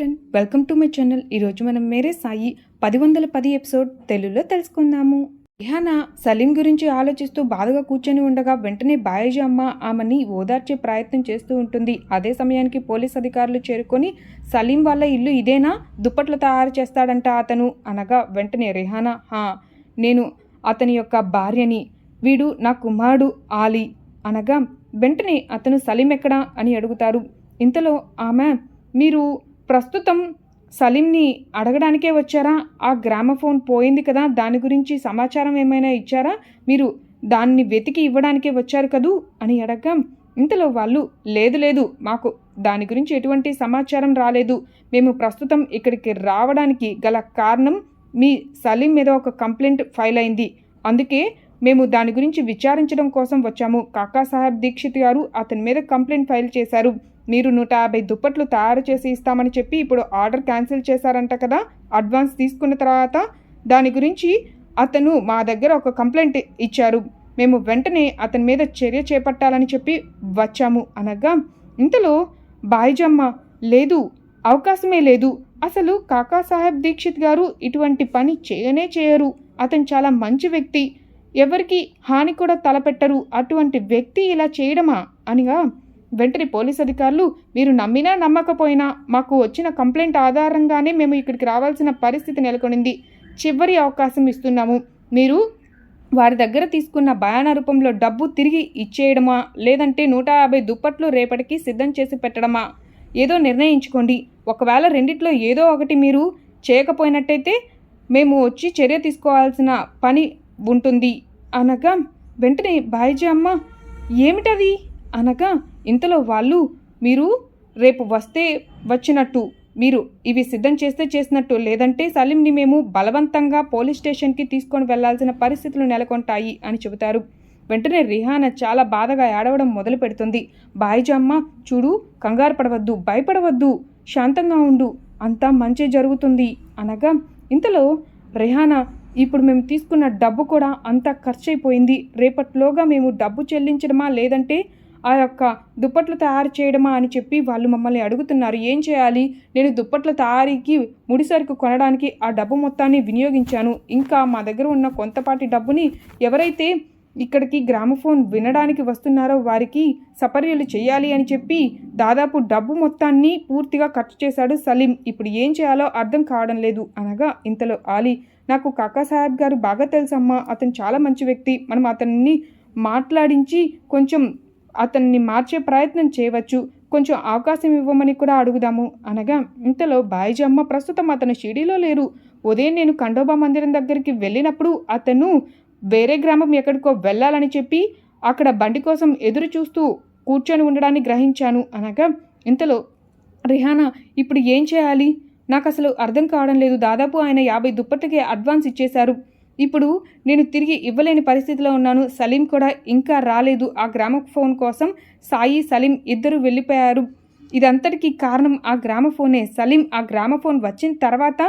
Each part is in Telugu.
Friend welcome to my channel ఈరోజు మనం మేరే సాయి పది వందల పది ఎపిసోడ్ తెలుగులో తెలుసుకుందాము. రిహానా సలీం గురించి ఆలోచిస్తూ బాధగా కూర్చొని ఉండగా వెంటనే బాయేజీ అమ్మ ఆమెని ఓదార్చే ప్రయత్నం చేస్తూ ఉంటుంది. అదే సమయానికి పోలీస్ అధికారులు చేరుకొని సలీం వాళ్ళ ఇల్లు ఇదేనా? దుప్పట్లు తయారు చేస్తాడంట అతను. అనగా వెంటనే రిహానా హా నేను అతని యొక్క భార్యని. వీడు నా కుమారుడు ఆలీ. అనగా వెంటనే అతను సలీం ఎక్కడా? అని అడుగుతారు. ఇంతలో ఆమె మీరు ప్రస్తుతం సలీంని అడగడానికే వచ్చారా? ఆ గ్రామఫోన్ పోయింది కదా దాని గురించి సమాచారం ఏమైనా ఇచ్చారా? మీరు దాన్ని వెతికి ఇవ్వడానికే వచ్చారు కదూ? అని అడగ్గా ఇంతలో వాళ్ళు లేదు లేదు మాకు దాని గురించి ఎటువంటి సమాచారం రాలేదు. మేము ప్రస్తుతం ఇక్కడికి రావడానికి గల కారణం మీ సలీం మీద ఒక కంప్లైంట్ ఫైల్ అయింది. అందుకే మేము దాని గురించి విచారించడం కోసం వచ్చాము. కాకా సాహెబ్ దీక్షిత్ గారు అతని మీద కంప్లైంట్ ఫైల్ చేశారు. మీరు నూట యాభై దుప్పట్లు తయారు చేసి ఇస్తామని చెప్పి ఇప్పుడు ఆర్డర్ క్యాన్సిల్ చేశారంట కదా. అడ్వాన్స్ తీసుకున్న తర్వాత దాని గురించి అతను మా దగ్గర ఒక కంప్లైంట్ ఇచ్చారు. మేము వెంటనే అతని మీద చర్య చేపట్టాలని చెప్పి వచ్చాము అనగా ఇంతలో బాయిజమ్మ లేదు అవకాశమే లేదు. అసలు కాకా సాహెబ్ దీక్షిత్ గారు ఇటువంటి పని చేయనే చేయరు. అతను చాలా మంచి వ్యక్తి. ఎవరికి హాని కూడా తలపెట్టరు. అటువంటి వ్యక్తి ఇలా చేయడమా? అనిగా వెంటనే పోలీస్ అధికారులు మీరు నమ్మినా నమ్మకపోయినా మాకు వచ్చిన కంప్లైంట్ ఆధారంగానే మేము ఇక్కడికి రావాల్సిన పరిస్థితి నెలకొనింది. చివరి అవకాశం ఇస్తున్నాము. మీరు వారి దగ్గర తీసుకున్న భయాన రూపంలో డబ్బు తిరిగి ఇచ్చేయడమా? లేదంటే నూట యాభై దుప్పట్లు రేపటికి సిద్ధం చేసి పెట్టడమా? ఏదో నిర్ణయించుకోండి. ఒకవేళ రెండిట్లో ఏదో ఒకటి మీరు చేయకపోయినట్టయితే మేము వచ్చి చర్య తీసుకోవాల్సిన పని ఉంటుంది. అనగా వెంటనే బాయిజీ అమ్మ ఏమిటది? అనగా ఇంతలో వాళ్ళు మీరు రేపు వస్తే వచ్చినట్టు మీరు ఇవి సిద్ధం చేస్తే చేసినట్టు లేదంటే సలీంని మేము బలవంతంగా పోలీస్ స్టేషన్కి తీసుకొని వెళ్ళాల్సిన పరిస్థితులు నెలకొంటాయి అని చెబుతారు. వెంటనే రిహానా చాలా బాధగా ఏడవడం మొదలు పెడుతుంది. బాయిజమ్మ చూడు కంగారు పడవద్దు భయపడవద్దు శాంతంగా ఉండు అంతా మంచి జరుగుతుంది అనగా ఇంతలో రిహానా ఇప్పుడు మేము తీసుకున్న డబ్బు కూడా అంతా ఖర్చు అయిపోయింది రేపట్లోగా మేము డబ్బు చెల్లించడమా లేదంటే ఆ యొక్క దుప్పట్లు తయారు చేయడమా అని చెప్పి వాళ్ళు మమ్మల్ని అడుగుతున్నారు. ఏం చేయాలి? నేను దుప్పట్ల తయారీకి ముడిసరుకు కొనడానికి ఆ డబ్బు మొత్తాన్ని వినియోగించాను. ఇంకా మా దగ్గర ఉన్న కొంతపాటి డబ్బుని ఎవరైతే ఇక్కడికి గ్రామఫోన్ వినడానికి వస్తున్నారో వారికి సపర్యలు చేయాలి అని చెప్పి దాదాపు డబ్బు మొత్తాన్ని పూర్తిగా ఖర్చు చేశాడు సలీం. ఇప్పుడు ఏం చేయాలో అర్థం కావడం లేదు. అనగా ఇంతలో ఆలీ నాకు కాకా సాహెబ్ గారు బాగా తెలుసమ్మా. అతను చాలా మంచి వ్యక్తి. మనం అతన్ని మాట్లాడించి కొంచెం అతన్ని మార్చే ప్రయత్నం చేయవచ్చు. కొంచెం అవకాశం ఇవ్వమని కూడా అడుగుదాము. అనగా ఇంతలో బాయిజీ అమ్మ ప్రస్తుతం అతను షిడీలో లేరు. ఉదయం నేను ఖండోబా మందిరం దగ్గరికి వెళ్ళినప్పుడు అతను వేరే గ్రామం ఎక్కడికో వెళ్ళాలని చెప్పి అక్కడ బండి కోసం ఎదురు చూస్తూ కూర్చొని ఉండడాన్ని గ్రహించాను. అనగా ఇంతలో రిహానా ఇప్పుడు ఏం చేయాలి? నాకు అసలు అర్థం కావడం లేదు. దాదాపు ఆయన యాభై దుప్పటికే అడ్వాన్స్ ఇచ్చేశారు. ఇప్పుడు నేను తిరిగి ఇవ్వలేని పరిస్థితిలో ఉన్నాను. సలీం కూడా ఇంకా రాలేదు. ఆ గ్రామ ఫోన్ కోసం సాయి సలీం ఇద్దరు వెళ్ళిపోయారు. ఇదంతటికీ కారణం ఆ గ్రామ ఫోనే. సలీం ఆ గ్రామ ఫోన్ వచ్చిన తర్వాత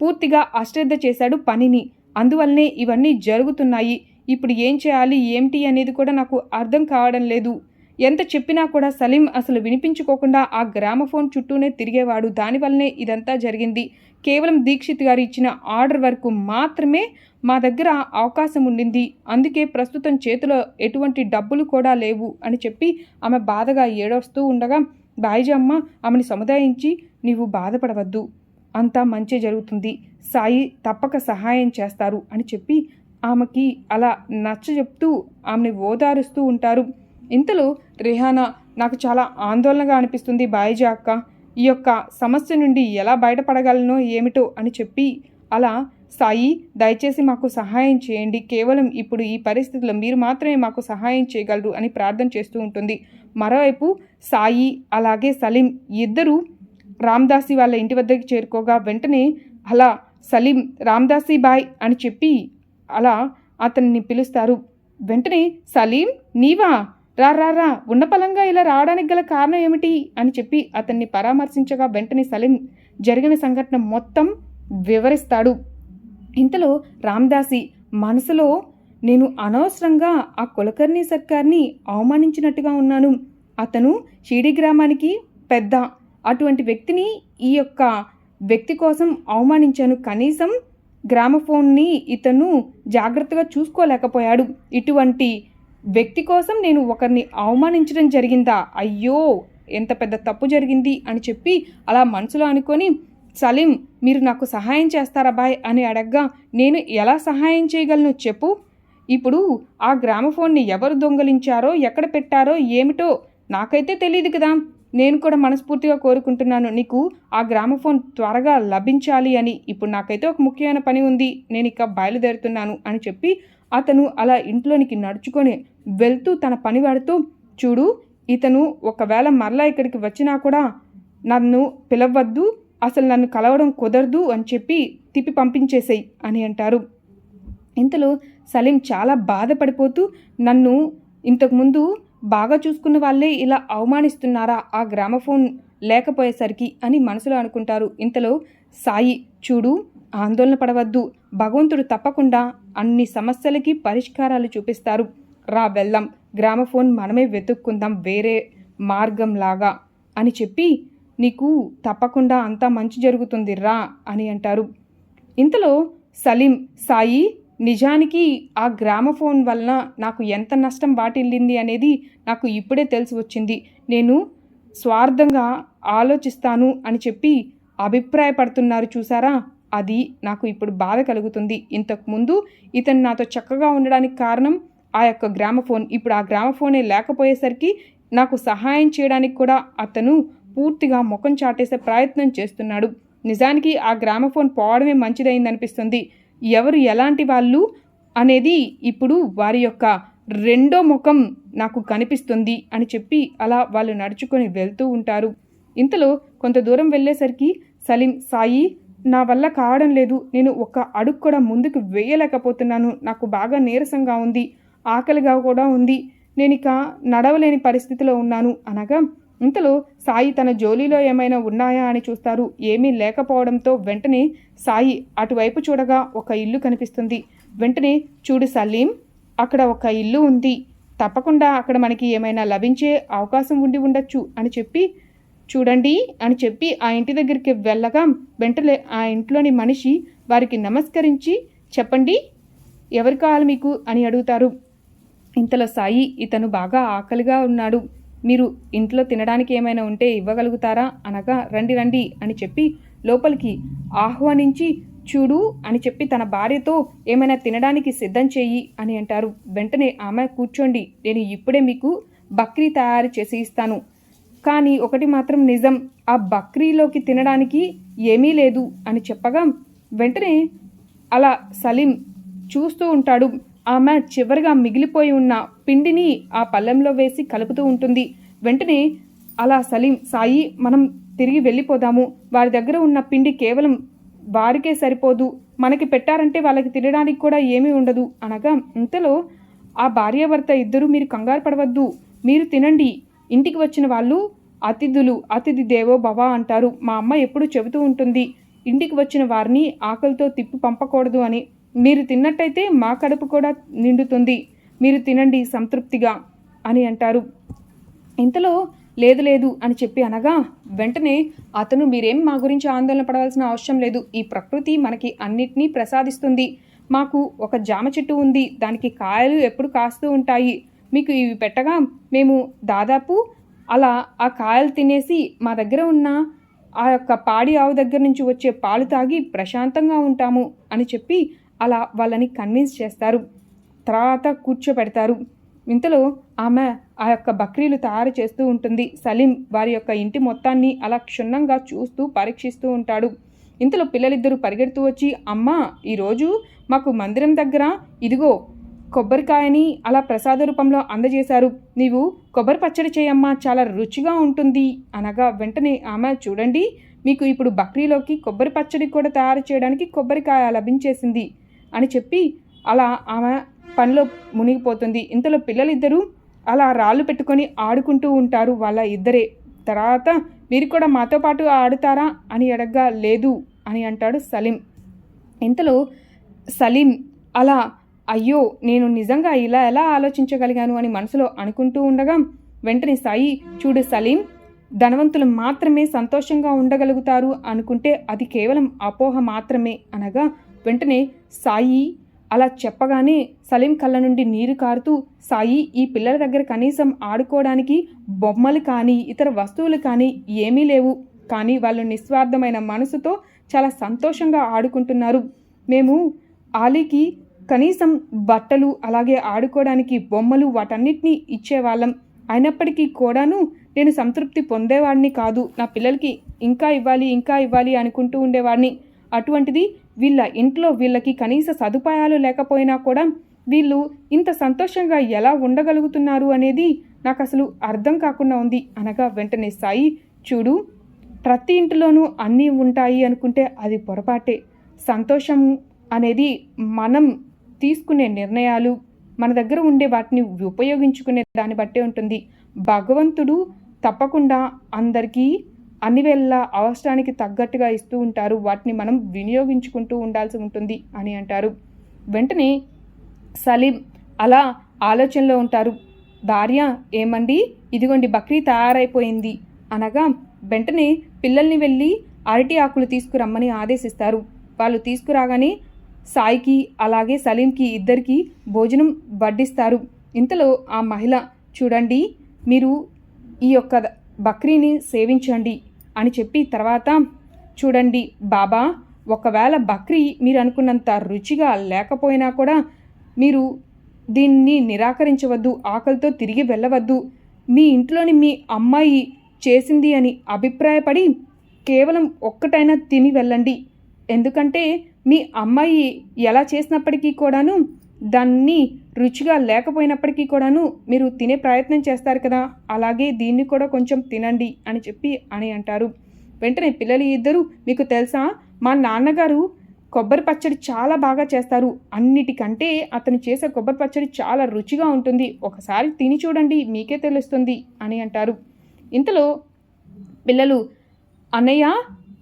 పూర్తిగా అశ్రద్ధ చేశాడు పనిని. అందువల్లనే ఇవన్నీ జరుగుతున్నాయి. ఇప్పుడు ఏం చేయాలి? ఏమిటి అనేది కూడా నాకు అర్థం కావడం లేదు. ఎంత చెప్పినా కూడా సలీం అసలు వినిపించుకోకుండా ఆ గ్రామఫోన్ చుట్టూనే తిరిగేవాడు. దానివల్లనే ఇదంతా జరిగింది. కేవలం దీక్షిత్ గారు ఇచ్చిన ఆర్డర్ వరకు మాత్రమే మా దగ్గర అవకాశం ఉండింది. అందుకే ప్రస్తుతం చేతిలో ఎటువంటి డబ్బులు కూడా లేవు అని చెప్పి ఆమె బాధగా ఏడొస్తూ ఉండగా బాయిజమ్మ ఆమెని సముదాయించి నీవు బాధపడవద్దు. అంతా మంచి జరుగుతుంది. సాయి తప్పక సహాయం చేస్తారు అని చెప్పి ఆమెకి అలా నచ్చ చెప్తూ ఆమెని ఓదారుస్తూ ఉంటారు. ఇంతలో రిహానా నాకు చాలా ఆందోళనగా అనిపిస్తుంది బాయిజా అక్క. ఈ యొక్క సమస్య నుండి ఎలా బయటపడగలనో ఏమిటో అని చెప్పి అలా సాయి దయచేసి మాకు సహాయం చేయండి. కేవలం ఇప్పుడు ఈ పరిస్థితిలో మీరు మాత్రమే మాకు సహాయం చేయగలరు అని ప్రార్థన చేస్తూ ఉంటుంది. మరోవైపు సాయి అలాగే సలీం ఇద్దరూ రామ్దాసి వాళ్ళ ఇంటి వద్దకు చేరుకోగా వెంటనే అలా సలీం రామ్దాసి బాయ్ అని చెప్పి అలా అతన్ని పిలుస్తారు. వెంటనే సలీం నీవా? రా రా రా ఉన్నపలంగా ఇలా రావడానికి గల కారణం ఏమిటి? అని చెప్పి అతన్ని పరామర్శించగా వెంటనే సలీం జరిగిన సంఘటన మొత్తం వివరిస్తాడు. ఇంతలో రామ్దాసి మనసులో నేను అనవసరంగా ఆ కులకర్ణి సర్కార్ని అవమానించినట్టుగా ఉన్నాను. అతను షీడి గ్రామానికి పెద్ద. అటువంటి వ్యక్తిని ఈ యొక్క వ్యక్తి కోసం అవమానించాను. కనీసం గ్రామఫోన్ని ఇతను జాగ్రత్తగా చూసుకోలేకపోయాడు. ఇటువంటి వ్యక్తి కోసం నేను ఒకరిని అవమానించడం జరిగిందా? అయ్యో ఎంత పెద్ద తప్పు జరిగింది అని చెప్పి అలా మనసులో అనుకొని సలీం మీరు నాకు సహాయం చేస్తారా బాయ్ అని అడగ్గా నేను ఎలా సహాయం చేయగలను చెప్పు. ఇప్పుడు ఆ గ్రామఫోన్ని ఎవరు దొంగలించారో ఎక్కడ పెట్టారో ఏమిటో నాకైతే తెలియదు కదా. నేను కూడా మనస్ఫూర్తిగా కోరుకుంటున్నాను. నీకు ఆ గ్రామఫోన్ త్వరగా లభించాలి అని. ఇప్పుడు నాకైతే ఒక ముఖ్యమైన పని ఉంది. నేను ఇక బయలుదేరుతున్నాను అని చెప్పి అతను అలా ఇంట్లోనికి నడుచుకొని వెళ్తూ తన పని చూడు ఇతను ఒకవేళ మరలా ఇక్కడికి వచ్చినా కూడా నన్ను పిలవద్దు అసలు నన్ను కలవడం కుదరదు అని చెప్పి తిప్పి పంపించేసేయి అని అంటారు. ఇంతలో సలీం చాలా బాధపడిపోతూ నన్ను ఇంతకుముందు బాగా చూసుకున్న వాళ్ళే ఇలా అవమానిస్తున్నారా ఆ గ్రామఫోన్ లేకపోయేసరికి అని మనసులో అనుకుంటారు. ఇంతలో సాయి చూడు ఆందోళన పడవద్దు. భగవంతుడు తప్పకుండా అన్ని సమస్యలకి పరిష్కారాలు చూపిస్తారు. రా వెళ్దాం. గ్రామఫోన్ మనమే వెతుక్కుందాం. వేరే మార్గంలాగా అని చెప్పి నీకు తప్పకుండా అంతా మంచి జరుగుతుంది. రా అని అంటారు. ఇంతలో సలీం సాయి నిజానికి ఆ గ్రామఫోన్ వలన నాకు ఎంత నష్టం వాటిల్లింది అనేది నాకు ఇప్పుడే తెలిసి వచ్చింది. నేను స్వార్థంగా ఆలోచిస్తాను అని చెప్పి అభిప్రాయపడుతున్నారు చూసారా? అది నాకు ఇప్పుడు బాధ కలుగుతుంది. ఇంతకుముందు ఇతను నాతో చక్కగా ఉండడానికి కారణం ఆ యొక్క గ్రామఫోన్. ఇప్పుడు ఆ గ్రామఫోనే లేకపోయేసరికి నాకు సహాయం చేయడానికి కూడా అతను పూర్తిగా ముఖం చాటేసే ప్రయత్నం చేస్తున్నాడు. నిజానికి ఆ గ్రామఫోన్ పోవడమే మంచిదైందనిపిస్తుంది. ఎవరు ఎలాంటి వాళ్ళు అనేది ఇప్పుడు వారి యొక్క రెండో ముఖం నాకు కనిపిస్తుంది అని చెప్పి అలా వాళ్ళు నడుచుకొని వెళ్తూ ఉంటారు. ఇంతలో కొంత దూరం వెళ్ళేసరికి సలీం సాయి నా వల్ల కావడం లేదు. నేను ఒక అడుగు కూడా ముందుకు వేయలేకపోతున్నాను. నాకు బాగా నీరసంగా ఉంది. ఆకలిగా కూడా ఉంది. నేను ఇక నడవలేని పరిస్థితిలో ఉన్నాను. అనగా ఇంతలో సాయి తన జోలీలో ఏమైనా ఉన్నాయా అని చూస్తారు. ఏమీ లేకపోవడంతో వెంటనే సాయి అటువైపు చూడగా ఒక ఇల్లు కనిపిస్తుంది. వెంటనే చూడు సలీం అక్కడ ఒక ఇల్లు ఉంది. తప్పకుండా అక్కడ మనకి ఏమైనా లభించే అవకాశం ఉండి ఉండొచ్చు అని చెప్పి చూడండి అని చెప్పి ఆ ఇంటి దగ్గరికి వెళ్ళగా వెంటనే ఆ ఇంట్లోని మనిషి వారికి నమస్కరించి చెప్పండి ఎవరు కావాలి మీకు? అని అడుగుతారు. ఇంతలో సాయి ఇతను బాగా ఆకలిగా ఉన్నాడు. మీరు ఇంట్లో తినడానికి ఏమైనా ఉంటే ఇవ్వగలుగుతారా? అనగా రండి రండి అని చెప్పి లోపలికి ఆహ్వానించి చూడు అని చెప్పి తన భార్యతో ఏమైనా తినడానికి సిద్ధం చేయి అని అంటారు. వెంటనే ఆమె కూర్చోండి. నేను ఇప్పుడే మీకు బక్రీ తయారు చేసి ఇస్తాను. కానీ ఒకటి మాత్రం నిజం ఆ బక్రీలోకి తినడానికి ఏమీ లేదు అని చెప్పగా వెంటనే అలా సలీం చూస్తూ ఉంటాడు. ఆమె చివరిగా మిగిలిపోయి ఉన్న పిండిని ఆ పళ్ళెంలో వేసి కలుపుతూ ఉంటుంది. వెంటనే అలా సలీం సాయి మనం తిరిగి వెళ్ళిపోదాము. వారి దగ్గర ఉన్న పిండి కేవలం వారికే సరిపోదు. మనకి పెట్టారంటే వాళ్ళకి తినడానికి కూడా ఏమీ ఉండదు అనగా ఇంతలో ఆ భార్యాభర్త ఇద్దరూ మీరు కంగారు పడవద్దు. మీరు తినండి. ఇంటికి వచ్చిన వాళ్ళు అతిథులు అతిథి దేవో భవ అంటారు. మా అమ్మ ఎప్పుడు చెబుతూ ఉంటుంది ఇంటికి వచ్చిన వారిని ఆకలితో తిప్పి పంపకూడదు అని. మీరు తిన్నట్టయితే మా కడుపు కూడా నిండుతుంది మీరు తినండి సంతృప్తిగా అని అంటారు. ఇంతలో లేదు లేదు అని చెప్పి అనగా వెంటనే అతను మీరేం మా గురించి ఆందోళన పడవలసిన అవసరం లేదు. ఈ ప్రకృతి మనకి అన్నిటినీ ప్రసాదిస్తుంది. మాకు ఒక జామ చెట్టు ఉంది దానికి కాయలు ఎప్పుడు కాస్తూ ఉంటాయి. మీకు ఇవి పెట్టగా మేము దాదాపు అలా ఆ కాయలు తినేసి మా దగ్గర ఉన్న ఆ యొక్క పాడి ఆవు దగ్గర నుంచి వచ్చే పాలు తాగి ప్రశాంతంగా ఉంటాము అని చెప్పి అలా వాళ్ళని కన్విన్స్ చేస్తారు. తర్వాత కూర్చోబెడతారు. ఇంతలో ఆమె ఆ యొక్క బక్రీలు తయారు చేస్తూ ఉంటుంది. సలీం వారి యొక్క ఇంటి మొత్తాన్ని అలా క్షుణ్ణంగా చూస్తూ పరీక్షిస్తూ ఉంటాడు. ఇంతలో పిల్లలిద్దరూ పరిగెడుతూ వచ్చి అమ్మ ఈరోజు మాకు మందిరం దగ్గర ఇదిగో కొబ్బరికాయని అలా ప్రసాద రూపంలో అందజేశారు. నీవు కొబ్బరి పచ్చడి చేయమ్మా చాలా రుచిగా ఉంటుంది అనగా వెంటనే ఆమె చూడండి మీకు ఇప్పుడు బక్రీలోకి కొబ్బరి పచ్చడి కూడా తయారు చేయడానికి కొబ్బరికాయ లభించేసింది అని చెప్పి అలా ఆమె పనిలో మునిగిపోతుంది. ఇంతలో పిల్లలిద్దరూ అలా రాళ్ళు పెట్టుకొని ఆడుకుంటూ ఉంటారు వాళ్ళ ఇద్దరే. తర్వాత మీరు కూడా మాతో పాటు ఆడుతారా అని అడగ్గా లేదు అని అంటాడు సలీం. ఇంతలో సలీం అలా అయ్యో నేను నిజంగా ఇలా ఎలా ఆలోచించగలిగాను అని మనసులో అనుకుంటూ ఉండగా వెంటనే సాయి చూడు సలీం ధనవంతులు మాత్రమే సంతోషంగా ఉండగలుగుతారు అనుకుంటే అది కేవలం అపోహ మాత్రమే అనగా వెంటనే సాయి అలా చెప్పగానే సలీం కళ్ళ నుండి నీరు కారుతూ సాయి ఈ పిల్లల దగ్గర కనీసం ఆడుకోవడానికి బొమ్మలు కానీ ఇతర వస్తువులు కానీ ఏమీ లేవు. కానీ వాళ్ళు నిస్వార్థమైన మనసుతో చాలా సంతోషంగా ఆడుకుంటున్నారు. మేము ఆలీకి కనీసం బట్టలు అలాగే ఆడుకోవడానికి బొమ్మలు వాటన్నిటినీ ఇచ్చేవాళ్ళం. అయినప్పటికీ కూడాను నేను సంతృప్తి పొందేవాడిని కాదు. నా పిల్లలకి ఇంకా ఇవ్వాలి ఇంకా ఇవ్వాలి అనుకుంటూ ఉండేవాడిని. అటువంటిది వీళ్ళ ఇంట్లో వీళ్ళకి కనీస సదుపాయాలు లేకపోయినా కూడా వీళ్ళు ఇంత సంతోషంగా ఎలా ఉండగలుగుతున్నారు అనేది నాకు అసలు అర్థం కాకుండా ఉంది. అనగా వెంటనే సాయి చూడు ప్రతి ఇంటిలోనూ అన్నీ ఉంటాయి అనుకుంటే అది పొరపాటే. సంతోషం అనేది మనం తీసుకునే నిర్ణయాలు మన దగ్గర ఉండే వాటిని ఉపయోగించుకునే దాన్ని బట్టే ఉంటుంది. భగవంతుడు తప్పకుండా అందరికీ అన్ని వేళ అవసరానికి తగ్గట్టుగా ఇస్తూ ఉంటారు. వాటిని మనం వినియోగించుకుంటూ ఉండాల్సి ఉంటుంది అని అంటారు. వెంటనే సలీం అలా ఆలోచనలో ఉంటారు. భార్య ఏమండి? ఇదిగోండి బక్రీ తయారైపోయింది. అనగా వెంటనే పిల్లల్ని వెళ్ళి అరటి ఆకులు తీసుకురమ్మని ఆదేశిస్తారు. వాళ్ళు తీసుకురాగానే సాయికి అలాగే సలీంకి ఇద్దరికి భోజనం వడ్డిస్తారు. ఇంతలో ఆ మహిళ చూడండి మీరు ఈ యొక్క బక్రీని సేవించండి అని చెప్పి తర్వాత చూడండి బాబా ఒకవేళ బక్రీ మీరు అనుకున్నంత రుచిగా లేకపోయినా కూడా మీరు దీన్ని నిరాకరించవద్దు ఆకలితో తిరిగి వెళ్ళవద్దు. మీ ఇంట్లోని మీ అమ్మాయి చేసింది అని అభిప్రాయపడి కేవలం ఒక్కటైనా తిని వెళ్ళండి. ఎందుకంటే మీ అమ్మాయి ఎలా చేసినప్పటికీ కూడాను దాన్ని రుచిగా లేకపోయినప్పటికీ కూడాను మీరు తినే ప్రయత్నం చేస్తారు కదా అలాగే దీన్ని కూడా కొంచెం తినండి అని చెప్పి అని అంటారు. వెంటనే పిల్లలు ఇద్దరు మీకు తెలుసా మా నాన్నగారు కొబ్బరి పచ్చడి చాలా బాగా చేస్తారు. అన్నిటికంటే అతను చేసే కొబ్బరి పచ్చడి చాలా రుచిగా ఉంటుంది. ఒకసారి తిని చూడండి మీకే తెలుస్తుంది అని అంటారు. ఇంతలో పిల్లలు అన్నయ్య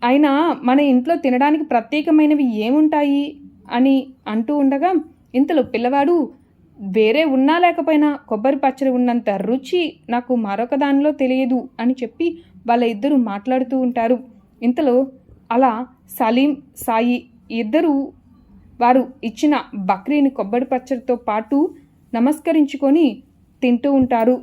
అయినా మన ఇంట్లో తినడానికి ప్రత్యేకమైనవి ఏముంటాయి అని అంటూ ఉండగా ఇంతలో పిల్లవాడు వేరే ఉన్నా లేకపోయినా కొబ్బరి పచ్చడి ఉన్నంత రుచి నాకు మరొక దానిలో తెలియదు అని చెప్పి వాళ్ళ ఇద్దరు మాట్లాడుతూ ఉంటారు. ఇంతలో అలా సలీం సాయి ఇద్దరు వారు ఇచ్చిన బక్రీని కొబ్బరి పచ్చడితో పాటు నమస్కరించుకొని తింటూ ఉంటారు.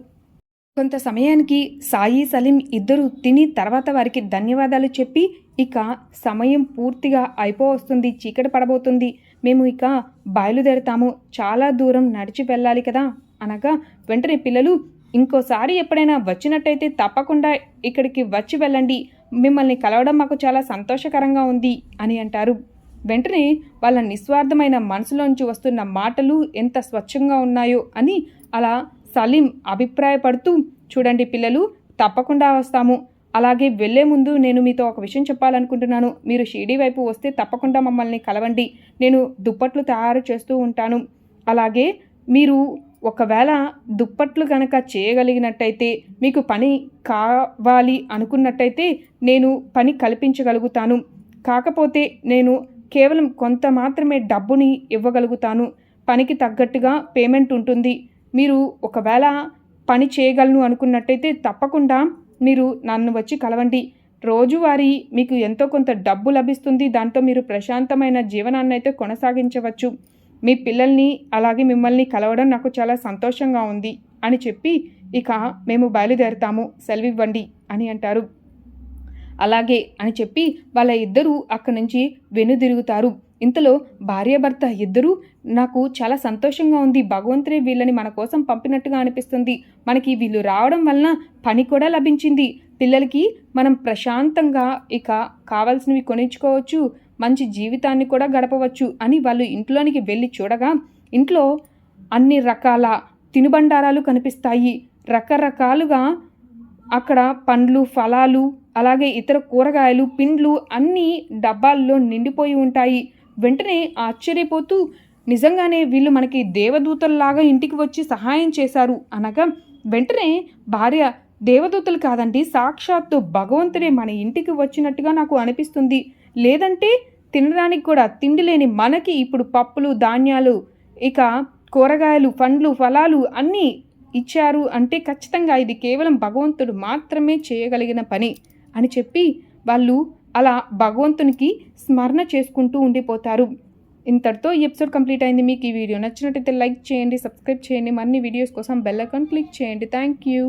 కొంత సమయానికి సాయి సలీం ఇద్దరు తిని తర్వాత వారికి ధన్యవాదాలు చెప్పి ఇక సమయం పూర్తిగా అయిపోవస్తుంది చీకటి పడబోతుంది. మేము ఇక బయలుదేరుతాము చాలా దూరం నడిచి వెళ్ళాలి కదా? అనగా వెంటనే పిల్లలు ఇంకోసారి ఎప్పుడైనా వచ్చినట్టయితే తప్పకుండా ఇక్కడికి వచ్చి వెళ్ళండి. మిమ్మల్ని కలవడం మాకు చాలా సంతోషకరంగా ఉంది అని అంటారు. వెంటనే వాళ్ళ నిస్వార్థమైన మనసులోంచి వస్తున్న మాటలు ఎంత స్వచ్ఛంగా ఉన్నాయో అని అలా సలీం అభిప్రాయపడుతూ చూడండి పిల్లలు తప్పకుండా వస్తాము. అలాగే వెళ్ళే ముందు నేను మీతో ఒక విషయం చెప్పాలనుకుంటున్నాను. మీరు షిరిడి వైపు వస్తే తప్పకుండా మమ్మల్ని కలవండి. నేను దుప్పట్లు తయారు చేస్తూ ఉంటాను. అలాగే మీరు ఒకవేళ దుప్పట్లు కనుక చేయగలిగినట్టయితే మీకు పని కావాలి అనుకున్నట్టయితే నేను పని కల్పించగలుగుతాను. కాకపోతే నేను కేవలం కొంత మాత్రమే డబ్బుని ఇవ్వగలుగుతాను. పనికి తగ్గట్టుగా పేమెంట్ ఉంటుంది. మీరు ఒకవేళ పని చేయగలను అనుకున్నట్టయితే తప్పకుండా మీరు నన్ను వచ్చి కలవండి. రోజువారీ మీకు ఎంతో కొంత డబ్బు లభిస్తుంది. దాంతో మీరు ప్రశాంతమైన జీవనాన్ని అయితే కొనసాగించవచ్చు. మీ పిల్లల్ని అలాగే మిమ్మల్ని కలవడం నాకు చాలా సంతోషంగా ఉంది అని చెప్పి ఇక మేము బయలుదేరుతాము. సెలవివ్వండి అని అంటారు. అలాగే అని చెప్పి వాళ్ళ ఇద్దరూ అక్కడి నుంచి వెనుదిరుగుతారు. ఇంతలో భార్యాభర్త ఇద్దరూ నాకు చాలా సంతోషంగా ఉంది. భగవంతుడే వీళ్ళని మన కోసం పంపినట్టుగా అనిపిస్తుంది. మనకి వీళ్ళు రావడం వలన పని కూడా లభించింది. పిల్లలకి మనం ప్రశాంతంగా ఇక కావాల్సినవి కొనించుకోవచ్చు మంచి జీవితాన్ని కూడా గడపవచ్చు అని వాళ్ళు ఇంట్లోనికి వెళ్ళి చూడగా ఇంట్లో అన్ని రకాల తినుబండారాలు కనిపిస్తాయి. రకరకాలుగా అక్కడ పండ్లు ఫలాలు అలాగే ఇతర కూరగాయలు పిండ్లు అన్నీ డబ్బాల్లో నిండిపోయి ఉంటాయి. వెంటనే ఆశ్చర్యపోతూ నిజంగానే వీళ్ళు మనకి దేవదూతల్లాగా ఇంటికి వచ్చి సహాయం చేశారు అనగా వెంటనే భార్య దేవదూతలు కాదండి సాక్షాత్తు భగవంతుడే మన ఇంటికి వచ్చినట్టుగా నాకు అనిపిస్తుంది. లేదంటే తినడానికి కూడా తిండి లేని మనకి ఇప్పుడు పప్పులు ధాన్యాలు ఇక కూరగాయలు పండ్లు ఫలాలు అన్నీ ఇచ్చారు అంటే ఖచ్చితంగా ఇది కేవలం భగవంతుడు మాత్రమే చేయగలిగిన పని అని చెప్పి వాళ్ళు అలా భగవంతునికి స్మరణ చేసుకుంటూ ఉండిపోతారు. ఇంతటితో ఈ ఎపిసోడ్ కంప్లీట్ అయింది. మీకు ఈ వీడియో నచ్చినట్టయితే లైక్ చేయండి సబ్స్క్రైబ్ చేయండి. మరిన్ని వీడియోస్ కోసం బెల్ ఐకాన్ క్లిక్ చేయండి. Thank you